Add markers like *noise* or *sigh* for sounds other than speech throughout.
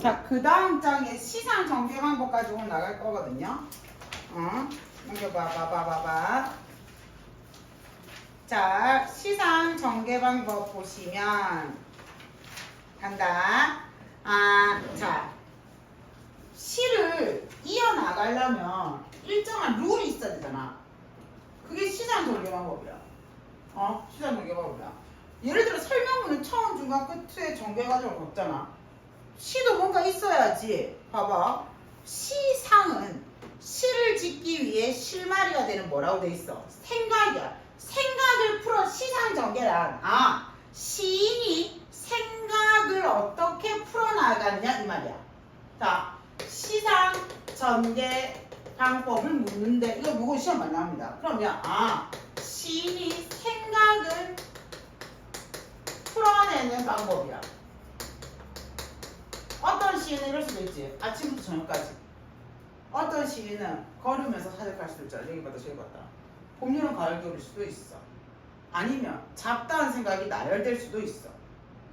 자, 그 다음 장에 시상 전개 방법까지 오늘 나갈 거거든요. 어? 넘겨봐, 봐봐, 봐봐. 자, 시상 전개 방법 보시면 간다. 아, 자, 시를 이어나가려면 일정한 룰이 있어야 되잖아. 그게 시상 전개 방법이야. 어? 시상 전개 방법이야. 예를 들어 설명문은 처음, 중간, 끝에 전개 과정을 겪잖아. 시도 뭔가 있어야지. 봐봐. 시상은 시를 짓기 위해 실마리가 되는 뭐라고 돼 있어? 생각이야. 생각을 풀어 시상 전개란 아 시인이 생각을 어떻게 풀어나가느냐 이 말이야. 자 시상 전개 방법을 묻는데 이거 무거 시험 많이 나옵니다. 그러면 아 시인이 생각을 풀어내는 방법이야. 어떤 시인은 이럴 수도 있지. 아침부터 저녁까지. 어떤 시인은 걸으면서 사색 할 수도 있잖아. 여기 봤다 저기 봤다. 봄, 여름, 가을, 겨울일 수도 있어. 아니면 잡다한 생각이 나열될 수도 있어.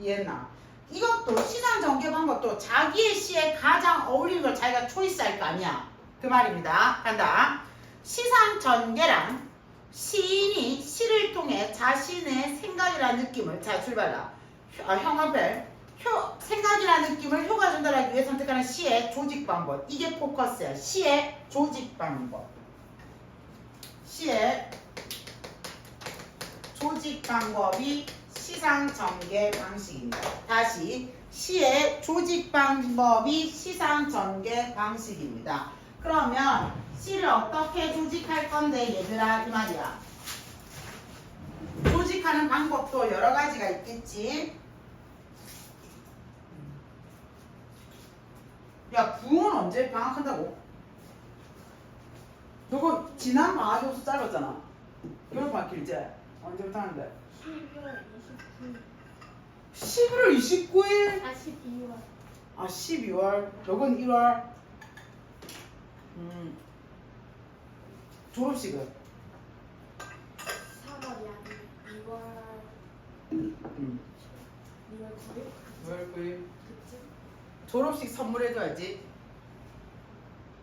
이해했나? 이것도 시상 전개 방법도 자기의 시에 가장 어울리는 걸 자기가 초이스할 거 아니야. 그 말입니다. 간다. 시상 전개란 시인이 시를 통해 자신의 생각이라는 느낌을 자 출발라. 아, 형광펜 효, 생각이라는 느낌을 효과 전달하기 위해 선택하는 시의 조직 방법. 이게 포커스야. 시의 조직 방법. 시의 조직 방법이 시상 전개 방식입니다. 다시 시의 조직 방법이 시상 전개 방식입니다. 그러면 시를 어떻게 조직할 건데 얘들아 이 말이야. 조직하는 방법도 여러 가지가 있겠지. 야, 부은 언제 방학한다고? 너거 지난 방학에 호수 짧았잖아. 겨울 방학 길지? 언제부터 하는데? 11월 11월 29일. 29일? 아 12월. 아, 12월. 너건 1월. 음. 졸업식은? 3월이 아니고 2월 음. 2월 9일 9월 9일. 졸업식 선물해줘야지.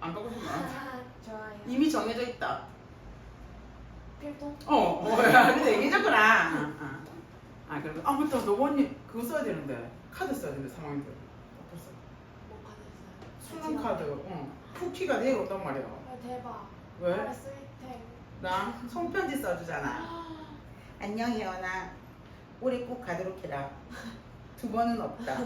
안 받고 싶나? 아 좋아요. 이미 정해져 있다. 필동. 어, 어, 야, 근데 얘기해줬구나. 아, 아. 아, 그리고, 아, 맞다. 너 언니 그거 써야 되는데. 카드 써야 되는데, 3학년 때. 없었어. 뭐 카드 있어요? 수능 카드, 어. 쿠키가 내일 온단 말이야. 아 대박. 왜? 나 손편지 써주잖아. 아, *gasps* 안녕, 혜원아. 올해 꼭 가도록 해라. *laughs* 두 번은 없다.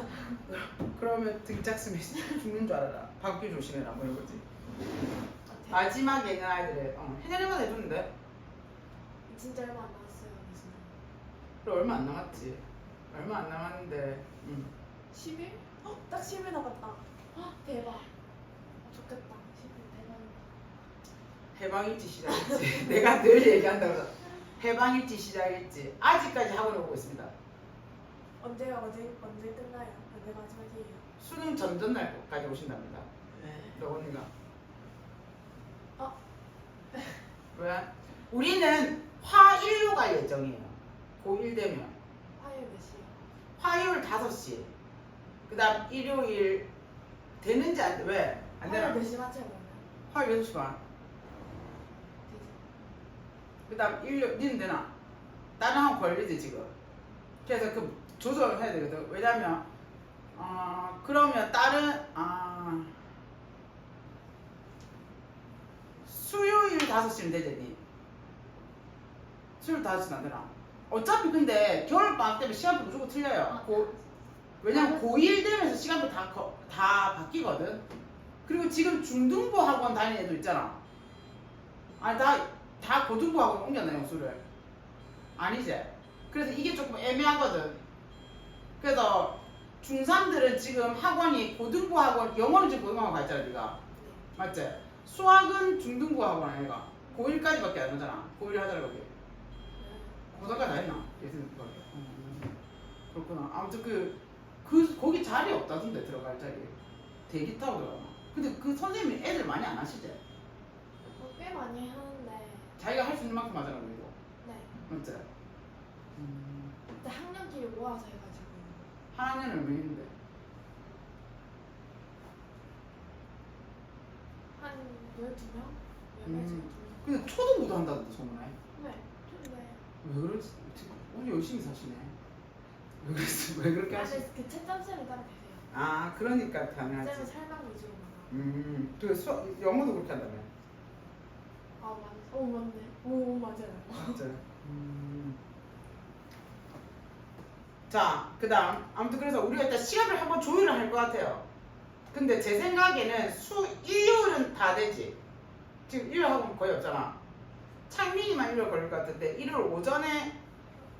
그러면 등짝스면 죽는 줄 알아라. 바퀴 조심해라. 뭐 이거지. 대박. 마지막에는 아이들의, 어, 해내려면 해줬는데. 진짜 얼마 안 남았어요. 무슨. 그래, 얼마 안 남았지. 얼마 안 남았는데. 음. 10일? 어, 딱 10일 남았다. 아, 대박. 아, 좋겠다. 10일 대박이다. 해방일지 시작했지. *laughs* 내가 늘 얘기한다고. 해방일지 시작했지. 아직까지 학원에 오고 있습니다. 언제 어제 언제 끝나요? 언제 마지막이에요? 수능 전전날까지 오신답니다. 너 언니가. 어? *laughs* 왜? 우리는 화일로 갈 예정이에요. 고1 되면. 화요일 몇 시요? 화요일 5시. 그 다음 일요일 되는지 안 돼. 왜? 안 되나? 화요일 몇 시 맞춰요 그러면? 화요일 6시 반. 되죠. 그 다음 일요, 니는 되나? 나는 하면 걸리지, 지금. 그래서 그 조절을 해야 되거든. 왜냐면, 어, 그러면 다른, 아, 수요일 5시면 되잖니. 수요일 5시는 안 되나? 어차피 근데 겨울방학 때문에 시간표 무조건 틀려요. 고, 왜냐면 고1 되면서 시간표 다, 거- 다 바뀌거든. 그리고 지금 중등부 학원 다니는 애도 있잖아. 아니, 다, 다 고등부 학원 옮겼나, 영수를. 아니지? 그래서 이게 조금 애매하거든. 그래서 중3들은 지금 학원이 고등부 학원, 영어는 지금 고등부 학원 가 있잖아, 네가. 네. 맞지? 수학은 중등부 학원 아이가. 고1까지밖에 안 하잖아. 고1 하더라, 거기. 네. 고등까지 다 했나? 예술 거기. 음, 그렇구나. 아무튼 그, 그, 거기 자리 없다던데, 들어갈 자리. 대기 타고 들어가나. 근데 그 선생님이 애들 많이 안 하시지? 어, 꽤 많이 하는데 자기가 할 수 있는 만큼 하잖아, 그리고. 네. 맞지? 그때 학년끼리 모아서 해가지고 하나는 얼마인데? 한 12명? 14명? 음. 근데 초등부도 한다던데 소문에 네, 좀 네. 왜 그러지? 오늘 열심히 사시네 왜, 그랬어? 왜 그렇게 하시? 아, 그 채점 쌤이 따로 계세요. 아 그러니까 쌤은 당연하지 설명 위주로 나가. 음 수, 영어도 그렇게 한다며 아, 맞네. 오, 맞네. 오, 맞아요. 맞아요 음. 자, 그 다음 아무튼 그래서 우리가 일단 시합을 한번 조율을 할 것 같아요. 근데 제 생각에는 수 일요일은 다 되지. 지금 일요일 학원 거의 없잖아. 창민이만 일요일 걸릴 것 같은데 일요일 오전에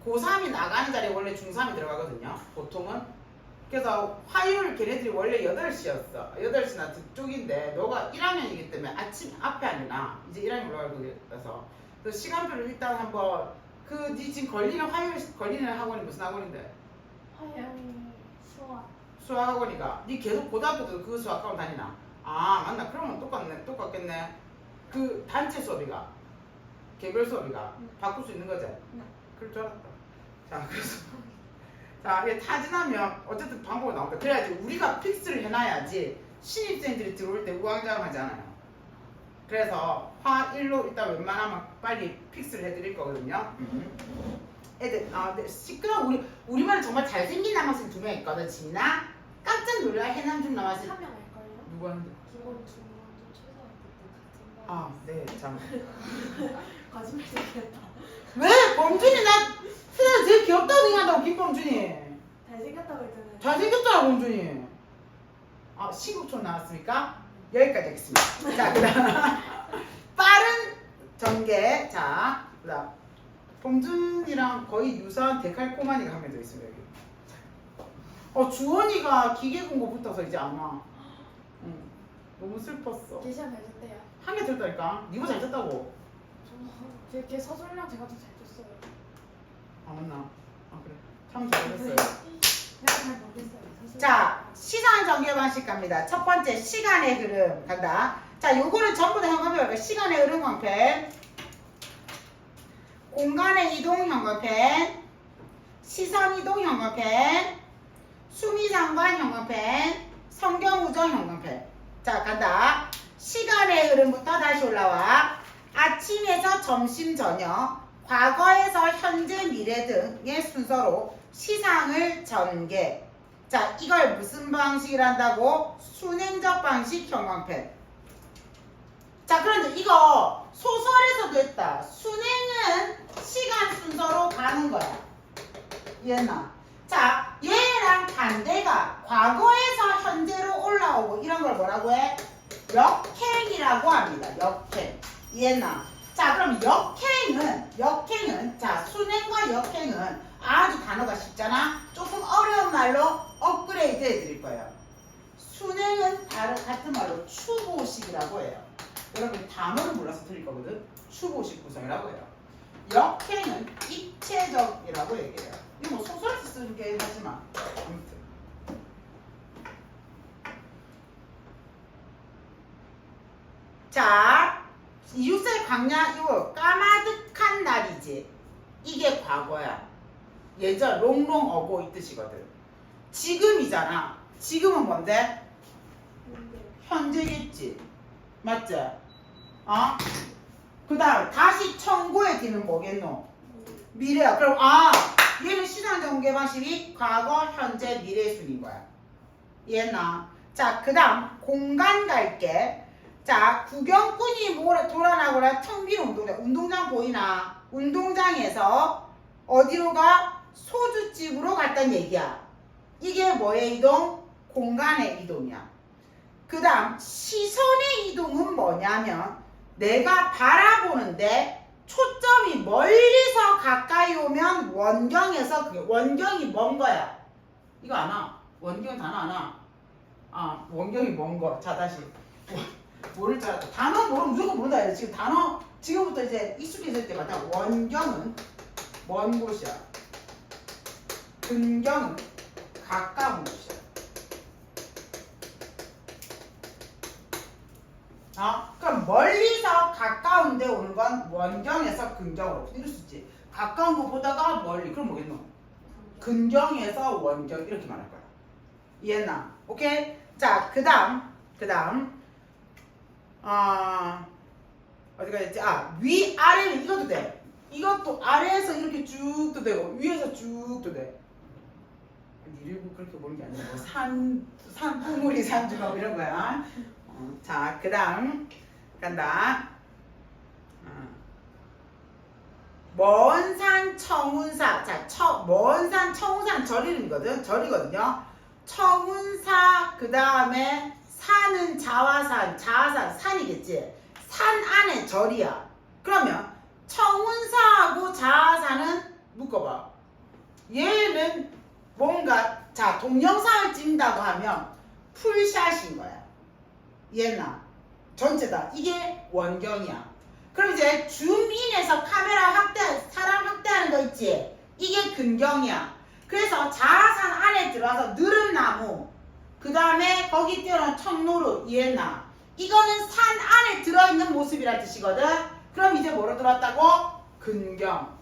고3이 나가는 자리에 원래 중3이 들어가거든요. 보통은. 그래서 화요일 걔네들이 원래 8시였어. 8시나 뒤쪽인데 너가 1학년이기 때문에 아침 앞에 아니라 이제 1학년 올라가고 그래서 그 시간표를 일단 한번 그네 지금 걸리는 화요일 걸리는 학원이 무슨 학원인데? 화영 수학. 수학 학원이가 네 계속 고등학교 때도 그 수학 학원 다니나? 아 맞나? 그러면 똑같네 똑같겠네. 그 단체 수업이가 개별 수업이가 응. 바꿀 수 있는 거지? 네. 그럴 줄 알았다. 자 그래서 *laughs* 자 이게 타진하면 어쨌든 방법이 나온다. 그래야지 우리가 픽스를 해놔야지 신입생들이 들어올 때 우왕좌왕하지 않아요. 그래서 화일로 일단 웬만하면 빨리 픽스를 해드릴 거거든요. 애들 아 네, 시끄러 우리 우리만 정말 잘생긴 남학생 두 명 있거든. 진나 깜짝 놀랄 해남 중 남학생 한명 알걸요? 누구 하는데? 중간도 최소한 그때 같은 거. 아 네, 참. *laughs* 거짓말 치겠다. 왜 범준이 나 세상에 제일 귀엽다고 생각한다고 김범준이. 잘생겼다고 했잖아요. 잘생겼잖아 범준이. 아 신곡촌 나왔습니까? 여기까지 하겠습니다. 자 그다음 *laughs* 빠른 전개. 자 그다음 범준이랑 거의 유사한 데칼코마니가 한 명 더 있습니다 여기. 어 주원이가 기계 공고 붙어서 이제 안 와. 응. 너무 슬펐어. 계시한 잘 줬대요. 한 개 들었다니까. 니가 잘 쳤다고. 저, 걔 서술량 제가 더잘 줬어요. 아 맞나? 아 그래. 참 잘했어요. 내가 잘 모르겠어요. 서술량. 자, 시간 전개 방식 갑니다. 첫 번째 시간의 흐름 간다. 자, 요거는 전부 다 형광펜 시간의 흐름 광펜, 공간의 이동 형광펜, 시선 이동 형광펜, 수미상관 형광펜, 성경 우정 형광펜. 자, 간다. 시간의 흐름부터 다시 올라와. 아침에서 점심 저녁, 과거에서 현재 미래 등의 순서로 시상을 전개. 자, 이걸 무슨 방식을 한다고? 순행적 방식 형광펜. 자, 그런데 이거 소설에서도 했다. 순행은 시간 순서로 가는 거야. 얘나. 자, 얘랑 반대가 과거에서 현재로 올라오고 이런 걸 뭐라고 해? 역행이라고 합니다. 역행. 얘나. 자, 그럼 역행은, 역행은, 자, 순행과 역행은 아주 단어가 쉽잖아? 조금 어려운 말로 업그레이드 해드릴 거예요. 순행은 다른 같은 말로 추보식이라고 해요. 여러분 단어를 몰라서 틀릴 거거든. 추보식 구성이라고 해요. 역행은 입체적이라고 얘기해요. 이거 뭐 소설에서 쓰는 게 아무튼. 자, 이웃의 광야 이거 까마득한 날이지. 이게 과거야. 예전 롱롱 어고 이 뜻이거든. 지금이잖아. 지금은 뭔데? 현재겠지. 맞지? 어? 그 다음 다시 청구의 뒤는 뭐겠노? 미래야. 그럼 아 얘는 시장 전개 방식이 과거, 현재, 미래 순인 거야. 이해했나? 자, 그 다음 공간 갈게. 자, 구경꾼이 뭐라 돌아나거나 텅빈 운동장. 운동장 보이나? 운동장에서 어디로 가? 소주집으로 갔단 얘기야. 이게 뭐의 이동? 공간의 이동이야. 그 다음 시선의 이동은 뭐냐면 내가 바라보는데 초점이 멀리서 가까이 오면 원경에서 그게 원경이 먼 거야. 이거 아나? 원경 단어 아나? 아 원경이 먼 거. 자 다시 모를 줄 알았다. 단어 모르면 무조건 모른다. 지금 단어 지금부터 이제 익숙해질 때마다 원경은 먼 곳이야. 근경은 가까운 곳이야. 어? 그럼 멀리서 가까운데 오는 건 원경에서 근경으로 이럴 수 있지. 가까운 거 보다가 멀리 그럼 뭐겠노? 근경에서 원경 이렇게 말할 거야. 이해나? 오케이? 자, 그다음, 그다음 아 어디가 있지? 아 위 아래 이것도 돼. 이것도 아래에서 이렇게 쭉도 되고 위에서 쭉도 돼. 니를 그렇게 보는 게 아니고 산 산 꾸물이 산주가 뭐 이런 거야. 어, 자 그 다음 간다. 어. 먼산 청운사 자 처, 먼산 청운산 절 이름이거든 절이거든요. 청운사 그 다음에 산은 자화산 자화산 산이겠지. 산 안에 절이야. 그러면 청운사하고 자화산은 묶어봐. 얘는 뭔가 자 동영상을 찍는다고 하면 풀샷인 거야. 얘나 전체다. 이게 원경이야. 그럼 이제 줌인해서 카메라 확대, 사람 확대하는 거 있지? 이게 근경이야. 그래서 자화산 안에 들어와서 느릅나무, 그 다음에 거기 뛰어난 청노루, 이해나. 이거는 산 안에 들어있는 모습이란 뜻이거든. 그럼 이제 뭐로 들어왔다고? 근경.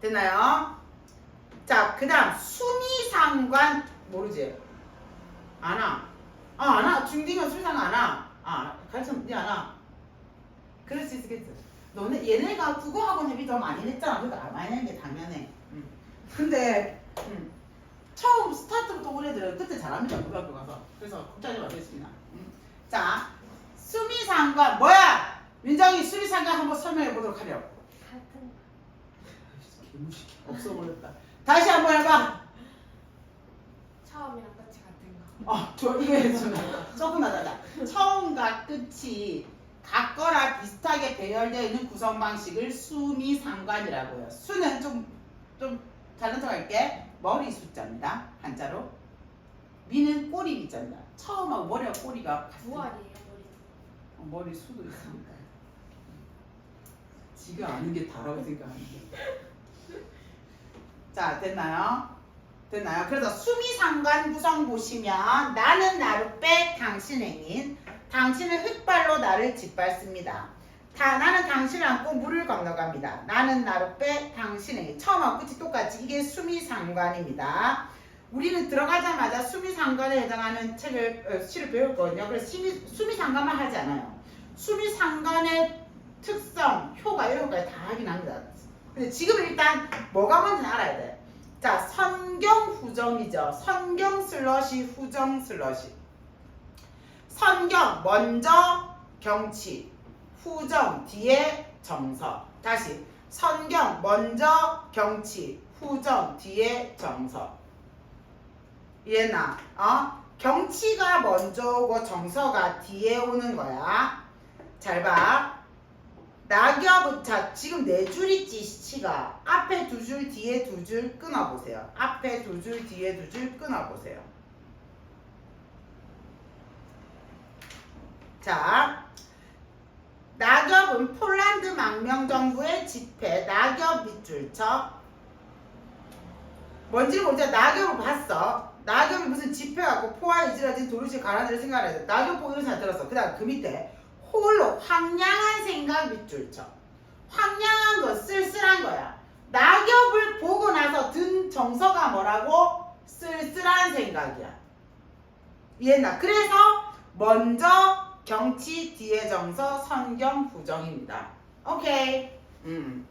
됐나요? 자, 그 다음 수미상관 모르지? 아나. 아, 아나. 중딩은 수미상관 아나. 아, 가르쳐, 니 아나. 그럴 수 있겠지. 너네 얘네가 국어 학원 회비 더 많이 냈잖아. 아, 많이 낸 게 당연해. 응. 근데 응. 처음 스타트부터 오래들은 그때 잘합니다. 고등학교 가서. 그래서 걱정하지 마겠습니다. 응. 자, 수미상관 뭐야? 민정이 수미상관 한번 설명해 보도록 하렴. 같은 개무식해. 없어 버렸다. 다시 한번 해봐. 처음이랑. 어, 저 이거 좀 조금 하다가 처음과 끝이 같거나 비슷하게 배열되어 있는 구성 방식을 수미 상관이라고요. 수는 좀 좀 다른 척 할게. 머리 숫자입니다. 한자로. 미는 꼬리 밑자입니다. 처음하고 머리와 꼬리가 같은 머리. 어, 머리 수도 있습니다. 지가 아는 게 다라고 생각하는데. 자, 됐나요? 됐나요? 그래서 수미상관 구성 보시면 나는 나를 빼 당신 행인 당신은 흑발로 나를 짓밟습니다. 다, 나는 당신을 안고 물을 건너갑니다. 나는 나를 빼 당신에게 처음하고 끝이 똑같이 이게 수미상관입니다. 우리는 들어가자마자 수미상관에 해당하는 책을 어, 시를 배웠거든요. 그래서 수미, 수미상관만 하지 않아요. 수미상관의 특성, 효과 이런 것까지 다 하긴 합니다. 근데 지금 일단 뭐가 뭔지 알아야 돼. 자, 선경 후정이죠. 선경 슬러시 후정 슬러시. 선경 먼저 경치, 후정 뒤에 정서. 다시 선경 먼저 경치, 후정 뒤에 정서. 이해나? 어? 경치가 먼저 오고 정서가 뒤에 오는 거야. 잘 봐. 낙엽은 자 지금 네 줄이지 시가 앞에 두 줄 뒤에 두 줄 끊어보세요. 앞에 두 줄 뒤에 두 줄 끊어보세요. 자 낙엽은 폴란드 망명 정부의 집회 낙엽 밑줄 쳐 뭔지 모르지 낙엽을 봤어. 낙엽이 무슨 집회 갖고 포화 이지라진 도루시 가라지를 생각해야 돼. 낙엽 보이는 사람 들었어. 그 다음 그 밑에 홀로 황량한 생각 밑줄쳐. 황량한 거 쓸쓸한 거야. 낙엽을 보고 나서 든 정서가 뭐라고? 쓸쓸한 생각이야. 이해나? 그래서 먼저 경치 뒤에 정서 선경 부정입니다. 오케이. 음.